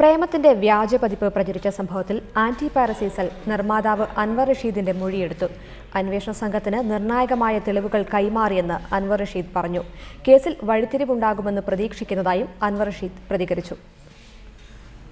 പ്രേമത്തിന്റെ വ്യാജ പതിപ്പ് പ്രചരിച്ച സംഭവത്തിൽ ആന്റി പാരസീസൽ നിർമ്മാതാവ് അൻവർ റഷീദിന്റെ മൊഴിയെടുത്തു. അന്വേഷണ സംഘത്തിന് നിർണായകമായ തെളിവുകൾ കൈമാറിയെന്ന് അൻവർ റഷീദ് പറഞ്ഞു. കേസിൽ വഴിത്തിരിവുണ്ടാകുമെന്ന് പ്രതീക്ഷിക്കുന്നതായും അൻവർ റഷീദ് പ്രതികരിച്ചു.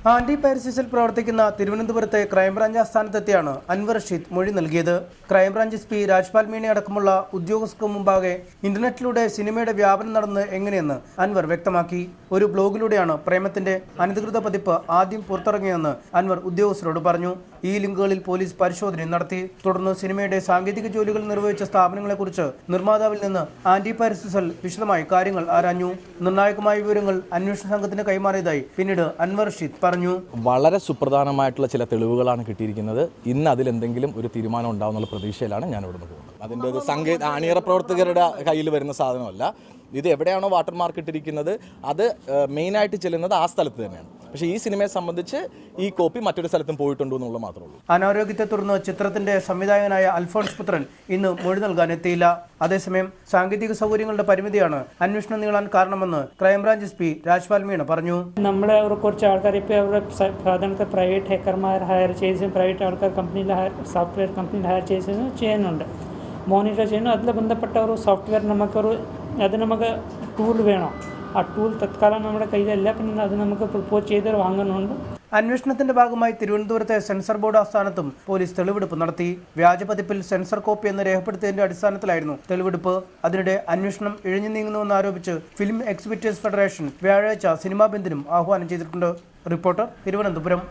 ആന്റി പാരസിസിൽ പ്രവർത്തിക്കുന്ന തിരുവനന്തപുരത്തെ ക്രൈംബ്രാഞ്ച് ആസ്ഥാനത്തെത്തിയാണ് അൻവർ റഷീദ് മൊഴി നൽകിയത്. Crime branch S P Rajpal Meena അടക്കമുള്ള ഉദ്യോഗസ്ഥർക്ക് മുമ്പാകെ ഇന്റർനെറ്റിലൂടെ സിനിമയുടെ വ്യാപനം നടന്ന് എങ്ങനെയെന്ന് അൻവർ വ്യക്തമാക്കി. ഒരു ബ്ലോഗിലൂടെയാണ് പ്രേമത്തിന്റെ അനധികൃത പതിപ്പ് ആദ്യം പുറത്തിറങ്ങിയതെന്ന് അൻവർ ഉദ്യോഗസ്ഥരോട് പറഞ്ഞു. ഈ ലിങ്കുകളിൽ പോലീസ് പരിശോധന നടത്തി. തുടർന്ന് സിനിമയുടെ സാങ്കേതിക ജോലികൾ നിർവഹിച്ച സ്ഥാപനങ്ങളെക്കുറിച്ച് നിർമ്മാതാവിൽ നിന്ന് ആന്റി പാരസിസൽ വിശദമായി കാര്യങ്ങൾ ആരാഞ്ഞു. നിർണായകമായ വിവരങ്ങൾ അന്വേഷണ സംഘത്തിന് കൈമാറിയതായി പിന്നീട് അൻവർ റഷീദ് പറഞ്ഞു? വളരെ സുപ്രധാനമായിട്ടുള്ള ചില തെളിവുകളാണ് കിട്ടിയിരിക്കുന്നത്. ഇന്ന് അതിലെന്തെങ്കിലും ഒരു തീരുമാനം ഉണ്ടാവുന്നുള്ള പ്രതീക്ഷയിലാണ് ഞാൻ ഇവിടുന്ന് പോകുന്നത്. അതിന്റെ ഒരു സംഗീത അണിയറ പ്രവർത്തകരുടെ കയ്യിൽ വരുന്ന സാധനമല്ല. ഇത് എവിടെയാണോ വാട്ടർ മാർക്ക് ഇട്ടിരിക്കുന്നത്. അത് മെയിനായിട്ട് ചെല്ലുന്നത് ആ സ്ഥലത്ത് തന്നെയാണ്. പക്ഷേ ഈ സിനിമയെ സംബന്ധിച്ച് ഈ കോപ്പി മറ്റൊരു സ്ഥലത്തും പോയിട്ടുണ്ടോ എന്നുള്ളത് മാത്രമേ ഉള്ളൂ. അനാരോഗ്യത്തെ തുടർന്ന് ചിത്രത്തിന്റെ സംവിധായകനായ അൽഫോൺസ് പുത്രൻ ഇന്ന് മൊഴി നൽകാൻ എത്തിയില്ല. അതേസമയം സാങ്കേതിക സൗകര്യങ്ങളുടെ പരിമിതിയാണ് അന്വേഷണം നീളാൻ കാരണമെന്ന് crime branch S P Rajpal Meena പറഞ്ഞു. നമ്മുടെ അവർ കുറച്ച് ആൾക്കാർ ഇപ്പോൾ അവരുടെ സാധാരണത്തെ പ്രൈവറ്റ് ഹേക്കർമാർ ഹയർ ചെയ്ത് പ്രൈവറ്റ് ആൾക്കാർ കമ്പനിയിൽ ഹയർ സോഫ്റ്റ്വെയർ കമ്പനിയിൽ ഹയർ ചെയ്ത് ചെയ്യുന്നുണ്ട്. മോണിറ്റർ ചെയ്യുന്നു. അതിൽ ബന്ധപ്പെട്ട ഒരു സോഫ്റ്റ്വെയർ നമുക്കൊരു അത് നമുക്ക് ടൂൾ വേണം. ആ ടൂൾ തത്കാലം നമ്മുടെ കയ്യിലല്ല. പിന്നെ അത് നമുക്ക് പ്രപ്പോസ് ചെയ്ത് വാങ്ങുന്നുണ്ട് അന്വേഷണത്തിന്റെ ഭാഗമായി തിരുവനന്തപുരത്തെ സെൻസർ ബോർഡ് ആസ്ഥാനത്തും പോലീസ് തെളിവെടുപ്പ് നടത്തി. വ്യാജപതിപ്പിൽ സെൻസർ കോപ്പി എന്ന് രേഖപ്പെടുത്തിയതിന്റെ അടിസ്ഥാനത്തിലായിരുന്നു തെളിവെടുപ്പ്. അതിനിടെ അന്വേഷണം ഇഴഞ്ഞു നീങ്ങുന്നുവെന്ന് ആരോപിച്ച് ഫിലിം എക്സിബിറ്റേഴ്സ് ഫെഡറേഷൻ വ്യാഴാഴ്ച സിനിമാ ബന്ദിനും ആഹ്വാനം ചെയ്തിട്ടുണ്ട്. റിപ്പോർട്ടർ തിരുവനന്തപുരം.